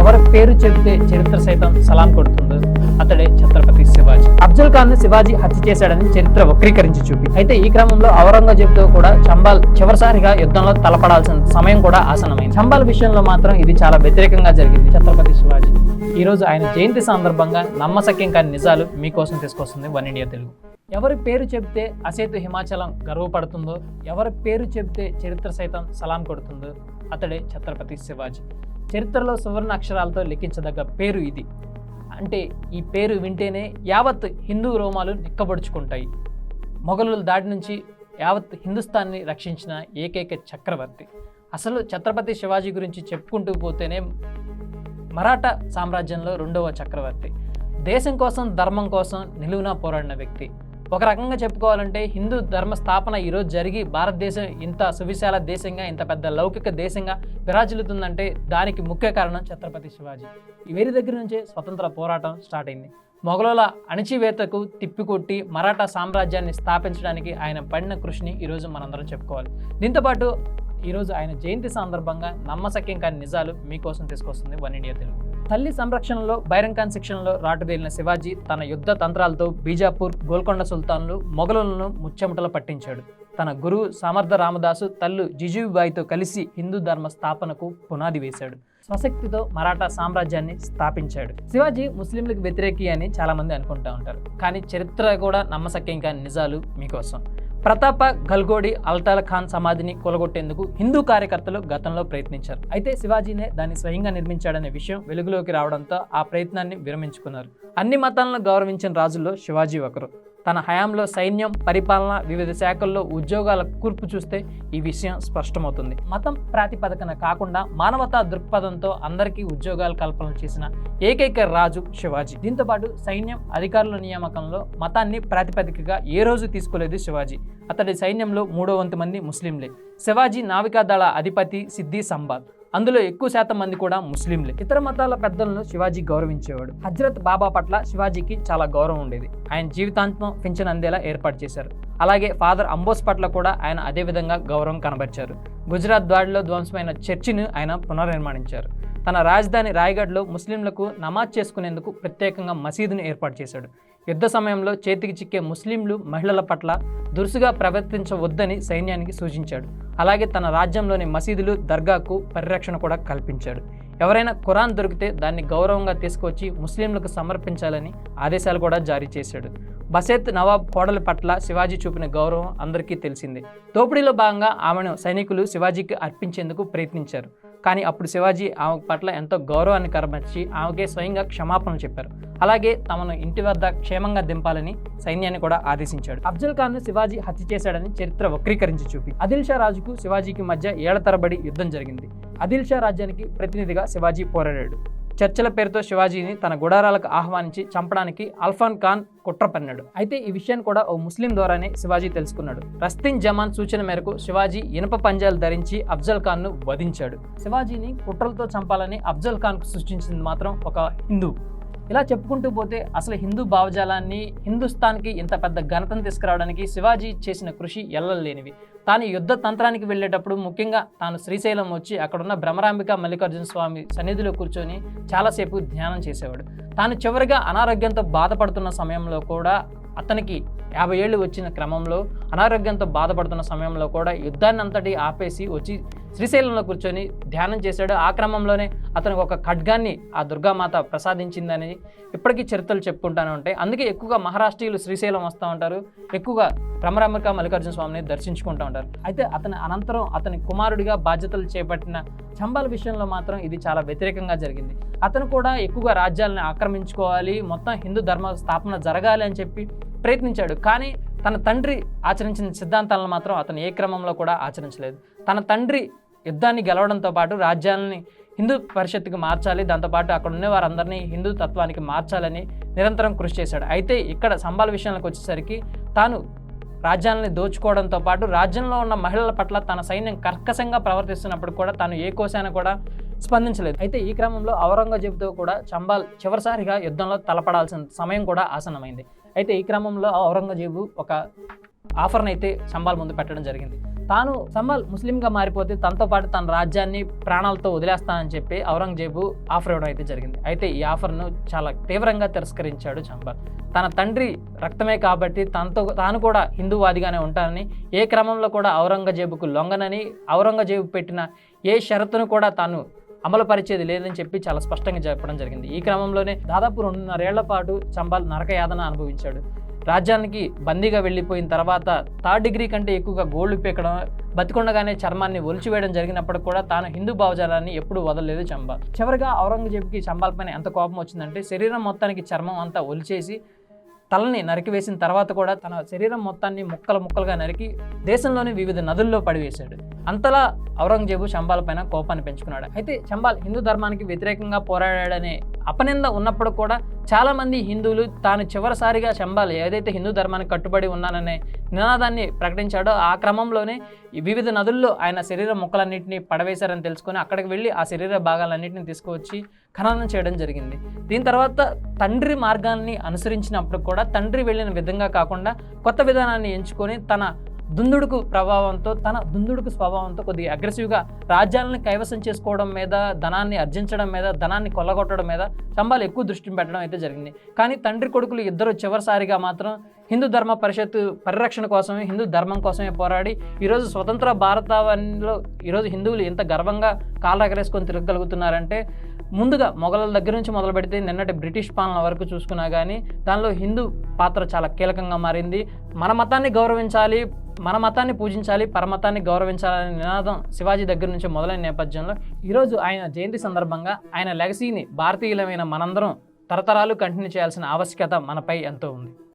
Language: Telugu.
ఎవరి పేరు చెబితే చరిత్ర సైతం సలాం కొడుతుందో అతడే ఛత్రపతి శివాజీ. అఫ్జల్ ఖాన్ని శివాజీ హత్య చేశాడని చరిత్ర వక్రీకరించి చూపి. అయితే ఈ క్రమంలో ఔరంగజేబుతో కూడా చంబాల్ చివరిసారిగా యుద్ధంలో తలపడాల్సిన సమయం కూడా ఆసనమైంది చంబాల్ విషయంలో మాత్రం ఇది చాలా వ్యతిరేకంగా జరిగింది. ఛత్రపతి శివాజీ. ఈ రోజు ఆయన జయంతి సందర్భంగా నమ్మసక్యం కాని నిజాలు మీకోసం తీసుకొస్తుంది వన్ ఇండియా తెలుగు. ఎవరి పేరు చెబితే అసేతు హిమాచలం గర్వపడుతుందో ఎవరి పేరు చెబితే చరిత్ర సైతం సలాం కొడుతుందో అతడే ఛత్రపతి శివాజీ. చరిత్రలో సువర్ణ అక్షరాలతో లిఖించదగ్గ పేరు ఇది. అంటే ఈ పేరు వింటేనే యావత్ హిందూ రోమాలు నిక్కబడుచుకుంటాయి. మొఘలుల దాడి నుంచి యావత్ హిందుస్థాన్ని రక్షించిన ఏకైక చక్రవర్తి. అసలు ఛత్రపతి శివాజీ గురించి చెప్పుకుంటూ పోతేనే మరాఠా సామ్రాజ్యంలో రెండవ చక్రవర్తి. దేశం కోసం ధర్మం కోసం నిలువునా పోరాడిన వ్యక్తి. ఒక రకంగా చెప్పుకోవాలంటే హిందూ ధర్మ స్థాపన ఈరోజు జరిగి భారతదేశం ఇంత సువిశాల దేశంగా ఇంత పెద్ద లౌకిక దేశంగా విరాజిల్లుతుందంటే దానికి ముఖ్య కారణం ఛత్రపతి శివాజీ. వీరి దగ్గర నుంచే స్వతంత్ర పోరాటం స్టార్ట్ అయింది. మొఘలుల అణచివేతకు తిప్పికొట్టి మరాఠా సామ్రాజ్యాన్ని స్థాపించడానికి ఆయన పడిన కృషిని ఈరోజు మనందరం చెప్పుకోవాలి. దీంతోపాటు ఈరోజు ఆయన జయంతి సందర్భంగా నమ్మశక్యం కాని నిజాలు మీకోసం తీసుకొస్తుంది వన్ ఇండియా తెలుగు. తల్లి సంరక్షణలో బైరంగ్ శిక్షణలో రాటుదేలిన శివాజీ తన యుద్ధ తంత్రాలతో బీజాపూర్ గోల్కొండ సుల్తాన్లు మొఘలులను ముచ్చెమటలు పట్టించాడు. తన గురువు సమర్థ రామదాసు తల్లు జిజుబాయితో కలిసి హిందూ ధర్మ స్థాపనకు పునాది వేశాడు. స్వశక్తితో మరాఠా సామ్రాజ్యాన్ని స్థాపించాడు. శివాజీ ముస్లింలకు వ్యతిరేకి అని చాలామంది అనుకుంటూ అనుకుంటా ఉంటారు. కానీ చరిత్ర కూడా నమ్మశక్యం కాని నిజాలు మీకోసం. ప్రతాప గల్గోడి అల్తాల్ ఖాన్ సమాధిని కొలగొట్టేందుకు హిందూ కార్యకర్తలు గతంలో ప్రయత్నించారు. అయితే శివాజీనే దాన్ని స్వయంగా నిర్మించాడనే విషయం వెలుగులోకి రావడంతో ఆ ప్రయత్నాన్ని విరమించుకున్నారు. అన్ని మతాలను గౌరవించిన రాజుల్లో శివాజీ ఒకరు. తన హయాంలో సైన్యం పరిపాలన వివిధ శాఖల్లో ఉద్యోగాల కూర్పు చూస్తే ఈ విషయం స్పష్టమవుతుంది. మతం ప్రాతిపదికన కాకుండా మానవతా దృక్పథంతో అందరికీ ఉద్యోగాల కల్పన చేసిన ఏకైక రాజు శివాజీ. దీంతో పాటు సైన్యం అధికారుల నియామకంలో మతాన్ని ప్రాతిపదికగా ఏ రోజు తీసుకోలేదు శివాజీ. అతడి సైన్యంలో మూడో వంతు మంది ముస్లింలే. శివాజీ నావికాదళ అధిపతి సిద్ధి సంబాద్. అందులో ఎక్కువ శాతం మంది కూడా ముస్లింలే. ఇతర మతాల పెద్దలను శివాజీ గౌరవించేవాడు. హజ్రత్ బాబా పట్ల శివాజీకి చాలా గౌరవం ఉండేది. ఆయన జీవితాంతం పింఛన్ అందేలా ఏర్పాటు చేశారు. అలాగే ఫాదర్ అంబోస్ పట్ల కూడా ఆయన అదే విధంగా గౌరవం కనబరిచారు. గుజరాత్ దాడిలో ధ్వంసమైన చర్చిని ఆయన పునర్నిర్మాణించారు. తన రాజధాని రాయగఢ్లో ముస్లింలకు నమాజ్ చేసుకునేందుకు ప్రత్యేకంగా మసీదును ఏర్పాటు చేశాడు. యుద్ధ సమయంలో చేతికి చిక్కే ముస్లింలు మహిళల పట్ల దురుసుగా ప్రవర్తించవద్దని సైన్యానికి సూచించాడు. అలాగే తన రాజ్యంలోని మసీదులు దర్గాకు పరిరక్షణ కూడా కల్పించాడు. ఎవరైనా ఖురాన్ దొరికితే దాన్ని గౌరవంగా తీసుకొచ్చి ముస్లింలకు సమర్పించాలని ఆదేశాలు కూడా జారీ చేశాడు. బసేత్ నవాబ్ కోడల పట్ల శివాజీ చూపిన గౌరవం అందరికీ తెలిసిందే. దోపిడీలో భాగంగా ఆమెను సైనికులు శివాజీకి అర్పించేందుకు ప్రయత్నించారు. కానీ అప్పుడు శివాజీ ఆమె పట్ల ఎంతో గౌరవాన్ని కరమర్చి ఆమెకే స్వయంగా క్షమాపణలు చెప్పారు. అలాగే తమను ఇంటి వద్ద క్షేమంగా దింపాలని సైన్యాన్ని కూడా ఆదేశించాడు. అఫ్జల్ ఖాన్ను శివాజీ హత్య చేశాడని చరిత్ర వక్రీకరించి చూపి. అదిల్ షా రాజుకు శివాజీకి మధ్య ఏళ్ళ తరబడి యుద్ధం జరిగింది. ఆదిల్ షా రాజ్యానికి ప్రతినిధిగా శివాజీ పోరాడాడు. చర్చల పేరుతో శివాజీని తన గుడారాలకు ఆహ్వానించి చంపడానికి అల్ఫాన్ ఖాన్ కుట్ర పన్నాడు. అయితే ఈ విషయాన్ని కూడా ఓ ముస్లిం ద్వారానే శివాజీ తెలుసుకున్నాడు. రస్తీన్ జమాన్ సూచన మేరకు శివాజీ ఇనప పంజాలు ధరించి అఫ్జల్ ఖాన్ను వధించాడు. శివాజీని కుట్రలతో చంపాలని అఫ్జల్ ఖాన్కు సృష్టించింది మాత్రం ఒక హిందూ. ఇలా చెప్పుకుంటూ పోతే అసలు హిందూ భావజాలాన్ని హిందుస్థాన్కి ఇంత పెద్ద ఘనతను తీసుకురావడానికి శివాజీ చేసిన కృషి ఎల్లలేనివి. తాను యుద్ధ తంత్రానికి వెళ్ళేటప్పుడు ముఖ్యంగా తాను శ్రీశైలం వచ్చి అక్కడున్న భ్రమరాంబిక మల్లికార్జున స్వామి సన్నిధిలో కూర్చొని చాలాసేపు ధ్యానం చేసేవాడు. తాను చివరిగా అనారోగ్యంతో బాధపడుతున్న సమయంలో కూడా అతనికి యాభై ఏళ్ళు వచ్చిన క్రమంలో అనారోగ్యంతో బాధపడుతున్న సమయంలో కూడా యుద్ధాన్ని అంతటి ఆపేసి వచ్చి శ్రీశైలంలో కూర్చొని ధ్యానం చేశాడు. ఆ క్రమంలోనే అతనికి ఒక ఖడ్గాన్ని ఆ దుర్గామాత ప్రసాదించిందని ఇప్పటికీ చరిత్రలు చెప్పుకుంటానే ఉంటాయి. అందుకే ఎక్కువగా మహారాష్ట్రీయులు శ్రీశైలం వస్తూ ఉంటారు. ఎక్కువగా భ్రమరాంబిక మల్లికార్జున స్వామిని దర్శించుకుంటూ ఉంటారు. అయితే అతని అనంతరం అతని కుమారుడిగా బాధ్యతలు చేపట్టిన చంబాల విషయంలో మాత్రం ఇది చాలా వ్యతిరేకంగా జరిగింది. అతను కూడా ఎక్కువగా రాజ్యాలను ఆక్రమించుకోవాలి మొత్తం హిందూ ధర్మ స్థాపన జరగాలి అని చెప్పి ప్రయత్నించాడు. కానీ తన తండ్రి ఆచరించిన సిద్ధాంతాలను మాత్రం అతను ఏ క్రమంలో కూడా ఆచరించలేదు. తన తండ్రి యుద్ధాన్ని గెలవడంతో పాటు రాజ్యాలని హిందూ పరిషత్తుకి మార్చాలి దాంతోపాటు అక్కడ ఉన్న వారందరినీ హిందూ తత్వానికి మార్చాలని నిరంతరం కృషి చేశాడు. అయితే ఇక్కడ సంబాల విషయానికి వచ్చేసరికి తాను రాజ్యాలని దోచుకోవడంతో పాటు రాజ్యంలో ఉన్న మహిళల పట్ల తన సైన్యం కర్కశంగా ప్రవర్తిస్తున్నప్పుడు కూడా తాను ఏ కోశాన కూడా స్పందించలేదు. అయితే ఈ క్రమంలో ఔరంగజేబుతో కూడా చంబాల్ చివరిసారిగా యుద్ధంలో తలపడాల్సిన సమయం కూడా ఆసన్నమైంది. అయితే ఈ క్రమంలో ఔరంగజేబు ఒక ఆఫర్ని అయితే సంబాల్ ముందు పెట్టడం జరిగింది. తాను సంబాల్ ముస్లింగా మారిపోతే తనతో పాటు తన రాజ్యాన్ని ప్రాణాలతో వదిలేస్తానని చెప్పి ఔరంగజేబు ఆఫర్ ఇవ్వడం అయితే జరిగింది. అయితే ఈ ఆఫర్ను చాలా తీవ్రంగా తిరస్కరించాడు సంబాల్ తన తండ్రి రక్తమే కాబట్టి తనతో తాను కూడా హిందూవాదిగానే ఉంటానని ఏ క్రమంలో కూడా ఔరంగజేబుకు లొంగనని ఔరంగజేబు పెట్టిన ఏ షరతును కూడా తాను అమలుపరిచేది లేదని చెప్పి చాలా స్పష్టంగా చెప్పడం జరిగింది. ఈ క్రమంలోనే దాదాపు రెండున్నరేళ్ళ పాటు చంబాల్ నరకయాతన అనుభవించాడు. రాజ్యానికి బందీగా వెళ్ళిపోయిన తర్వాత థర్డ్ డిగ్రీ కంటే ఎక్కువగా గోళ్ళు పీకడం బతికొండగానే చర్మాన్ని ఒలిచివేయడం జరిగినప్పుడు కూడా తాను హిందూ భావజాలాన్ని ఎప్పుడూ వదలలేదు చంబాల్. చివరిగా ఔరంగజేబుకి చంబాల్ పైన ఎంత కోపం వచ్చిందంటే శరీరం మొత్తానికి చర్మం అంతా ఒలిచేసి తలని నరికివేసిన తర్వాత కూడా తన శరీరం మొత్తాన్ని ముక్కలు ముక్కలుగా నరికి దేశంలోని వివిధ నదుల్లో పడివేశాడు. అంతలా ఔరంగజేబు శంబాల్ పైన కోపాన్ని పెంచుకున్నాడు. అయితే శంబాల్ హిందూ ధర్మానికి వ్యతిరేకంగా పోరాడాడనే అపనింద ఉన్నప్పుడు కూడా చాలామంది హిందువులు తాను చివరిసారిగా శంబాలి ఏదైతే హిందూ ధర్మానికి కట్టుబడి ఉన్నాననే నినాదాన్ని ప్రకటించాడో ఆ క్రమంలోనే వివిధ నదుల్లో ఆయన శరీర ముక్కలన్నింటినీ పడవేశారని తెలుసుకొని అక్కడికి వెళ్ళి ఆ శరీర భాగాలన్నింటినీ తీసుకువచ్చి ఖననం చేయడం జరిగింది. దీని తర్వాత తండ్రి మార్గాన్ని అనుసరించినప్పుడు కూడా తండ్రి వెళ్ళిన విధంగా కాకుండా కొత్త విధానాన్ని ఎంచుకొని తన దుందుడుకు ప్రభావంతో తన దుందుడుకు స్వభావంతో కొద్దిగా అగ్రెసివ్గా రాజ్యాలను కైవసం చేసుకోవడం మీద ధనాన్ని అర్జించడం మీద ధనాన్ని కొల్లగొట్టడం మీద శంబాలు ఎక్కువ దృష్టి పెట్టడం అయితే జరిగింది. కానీ తండ్రి కొడుకులు ఇద్దరు చివరిసారిగా మాత్రం హిందూ ధర్మ పరిషత్తు పరిరక్షణ కోసమే హిందూ ధర్మం కోసమే పోరాడి ఈరోజు స్వతంత్ర భారతావనిలో ఈరోజు హిందువులు ఎంత గర్వంగా కాళ్ళెగరేసుకొని తిరగగలుగుతున్నారంటే ముందుగా మొఘలుల దగ్గర నుంచి మొదలు పెడితే నిన్నటి బ్రిటిష్ పాలన వరకు చూసుకున్నా కానీ దానిలో హిందూ పాత్ర చాలా కీలకంగా మారింది. మన మతాన్ని గౌరవించాలి మన మతాన్ని పూజించాలి పరమతాన్ని గౌరవించాలనే నినాదం శివాజీ దగ్గర నుంచి మొదలైన నేపథ్యంలో ఈరోజు ఆయన జయంతి సందర్భంగా ఆయన లెగసీని భారతీయులమైన మనందరం తరతరాలు కంటిన్యూ చేయాల్సిన ఆవశ్యకత మనపై ఎంతో ఉంది.